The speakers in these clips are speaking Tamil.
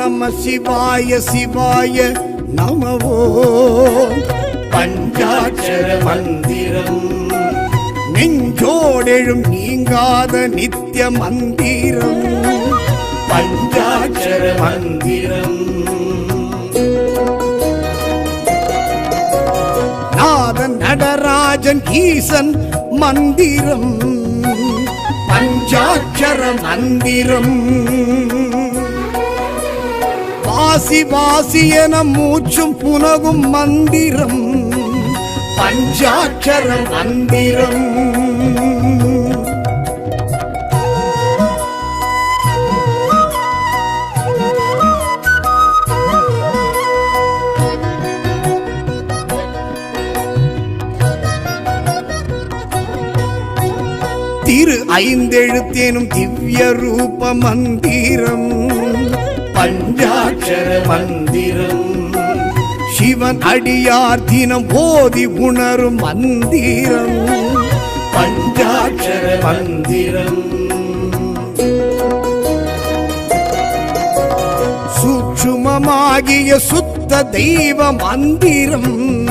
நம சிவாய சிவாய நமவோ. பஞ்சாட்சர மந்திரம். நெஞ்சோடெழும் நீங்காத நித்திய மந்திரம். பஞ்சாட்சர மந்திரம். நாதன் நடராஜன் ஈசன் மந்திரம். பஞ்சாட்சர மந்திரம். வாசி வாசி என மூச்சும் புனகும் மந்திரம் பஞ்சாட்சர மந்திரம். திரு ஐந்தெழுத்தேனும் திவ்ய ரூப மந்திரம். அக்ஷர மந்திரம். சிவன் அடியார் தினம் போதி உணரும் மந்திரம். பஞ்சாட்சர மந்திரம். சூட்சுமமாகிய சுத்த தெய்வ மந்திரம்.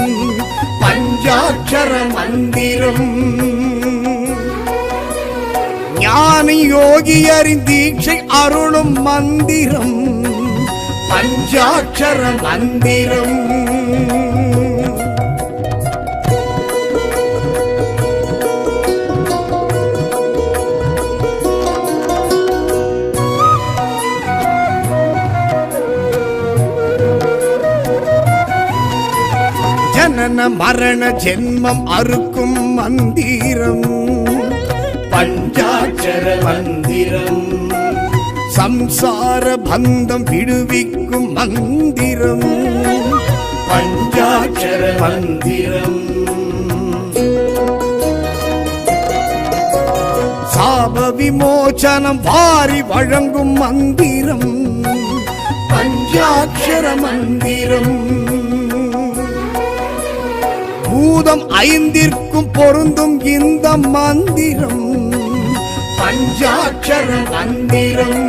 பஞ்சாட்சர மந்திரம். ஞானி யோகியரின் தீட்சை அருளும் மந்திரம். பஞ்சாட்சர மந்திரம். ஜனன மரண ஜென்மம் அறுக்கும் மந்திரம். பஞ்சாட்சர மந்திரம். சம்சார பந்தம் விடுவிக்கும் மந்திரம். பஞ்சாட்சர மந்திரம். சாப விமோச்சனம் வாரி வழங்கும் மந்திரம். பஞ்சாட்சர மந்திரம். பூதம் ஐந்திற்கும் பொருந்தும் இந்த மந்திரம். பஞ்சாட்சர மந்திரம்.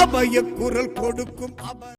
அபய குரல் கொடுக்கும் அப